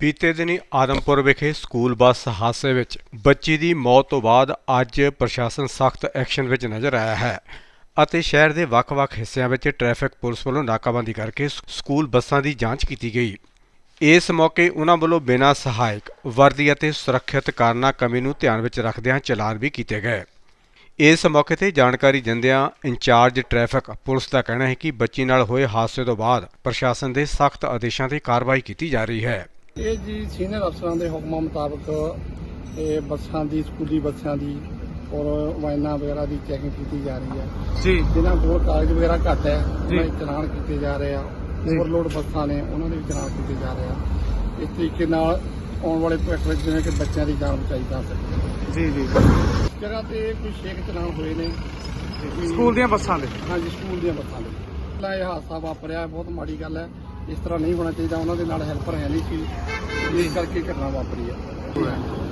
ਬੀਤੇ ਦਿਨੀ ਆਦਮਪੁਰ ਵਿਖੇ ਸਕੂਲ ਬੱਸ ਹਾਦਸੇ ਵਿੱਚ ਬੱਚੀ ਦੀ ਮੌਤ ਤੋਂ ਬਾਅਦ ਅੱਜ ਪ੍ਰਸ਼ਾਸਨ ਸਖਤ ਐਕਸ਼ਨ ਵਿੱਚ ਨਜ਼ਰ ਆਇਆ ਹੈ ਅਤੇ ਸ਼ਹਿਰ ਦੇ ਵੱਖ-ਵੱਖ ਹਿੱਸਿਆਂ ਵਿੱਚ ਟ੍ਰੈਫਿਕ ਪੁਲਿਸ ਵੱਲੋਂ ਨਾਕਾਬੰਦੀ ਕਰਕੇ ਸਕੂਲ ਬੱਸਾਂ ਦੀ ਜਾਂਚ ਕੀਤੀ ਗਈ। ਇਸ ਮੌਕੇ ਉਹਨਾਂ ਵੱਲੋਂ ਬਿਨਾਂ ਸਹਾਇਕ, ਵਰਦੀ ਅਤੇ ਸੁਰੱਖਿਅਤ ਕਾਰਨਾਂ ਕਮੀ ਨੂੰ ਧਿਆਨ ਵਿੱਚ ਰੱਖਦਿਆਂ ਚਲਾਨ ਵੀ ਕੀਤੇ ਗਏ। ਇਸ ਮੌਕੇ ਤੇ ਜਾਣਕਾਰੀ ਦਿੰਦਿਆਂ ਇੰਚਾਰਜ ਟ੍ਰੈਫਿਕ ਪੁਲਿਸ ਦਾ ਕਹਿਣਾ ਹੈ ਕਿ ਬੱਚੀ ਨਾਲ ਹੋਏ ਹਾਦਸੇ ਤੋਂ ਬਾਅਦ ਪ੍ਰਸ਼ਾਸਨ ਦੇ ਸਖਤ ਆਦੇਸ਼ਾਂ ਤੇ ਕਾਰਵਾਈ ਕੀਤੀ ਜਾ ਰਹੀ ਹੈ। ਇਹ ਜੀ ਸੀਨੀਅਰ ਅਫਸਰਾਂ ਦੇ ਹੁਕਮਾਂ ਮੁਤਾਬਕ ਇਹ ਬੱਸਾਂ ਦੀ ਸਕੂਲੀ ਬੱਸਾਂ ਦੀ ਔਰ ਵਾਇਨਾਂ ਵਗੈਰਾ ਦੀ ਚੈਕਿੰਗ ਕੀਤੀ ਜਾ ਰਹੀ ਹੈ। ਜੀ। ਜਿਨ੍ਹਾਂ ਕੋਲ ਕਾਗਜ਼ ਵਗੈਰਾ ਘੱਟ ਹੈ। ਉਹਨਾਂ ਦੇ ਚਲਾਨ ਕੀਤੇ ਜਾ ਰਹੇ ਆ। ਓਵਰਲੋਡ ਬੱਸਾਂ ਨੇ ਉਹਨਾਂ ਦੇ ਵੀ ਚਲਾਨ ਕੀਤੇ ਜਾ ਰਹੇ ਆ। ਇਸ ਤਰੀਕੇ ਨਾਲ ਆਉਣ ਵਾਲੇ ਭਵਿੱਖ ਵਿੱਚ ਜਿਵੇਂ ਕਿ ਬੱਚਿਆਂ ਦੀ ਜਾਨ ਬਚਾਈ ਜਾ ਸਕੇ ਜੀ ਜੀ। ਜਗ੍ਹਾ ਤੇ ਕੁਝ ਛੇਕ ਚਲਾਨ ਹੋਏ ਨੇ। ਸਕੂਲ ਦੀਆਂ ਬੱਸਾਂ ਦੇ? ਹਾਂਜੀ ਸਕੂਲ ਦੀਆਂ ਬੱਸਾਂ ਦੇ। ਇਹ ਹਾਦਸਾ ਵਾਪਰਿਆ ਬਹੁਤ ਮਾੜੀ ਗੱਲ ਹੈ। ਇਸ ਤਰ੍ਹਾਂ ਨਹੀਂ ਹੋਣਾ ਚਾਹੀਦਾ ਉਹਨਾਂ ਦੇ ਨਾਲ ਹੈਲਪਰ ਹੈ ਨਹੀਂ ਸੀ। ਇਸ ਕਰਕੇ ਘਟਨਾ ਵਾਪਰੀ ਹੈ।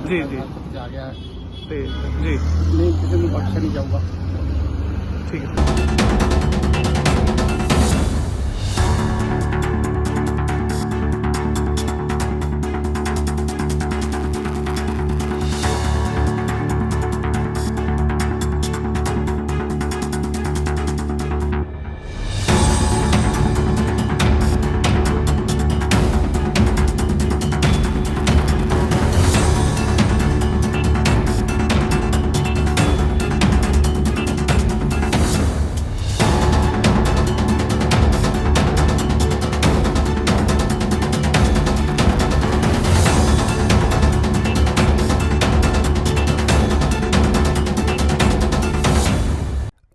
ਜੀ ਜੀ। ਜਾ ਗਿਆ। ਤੇ ਜੀ। ਨਹੀਂ ਕਿਸੇ ਨੂੰ ਬਖਸ਼ਿਆ ਨਹੀਂ ਜਾਊਗਾ। ਠੀਕ ਹੈ।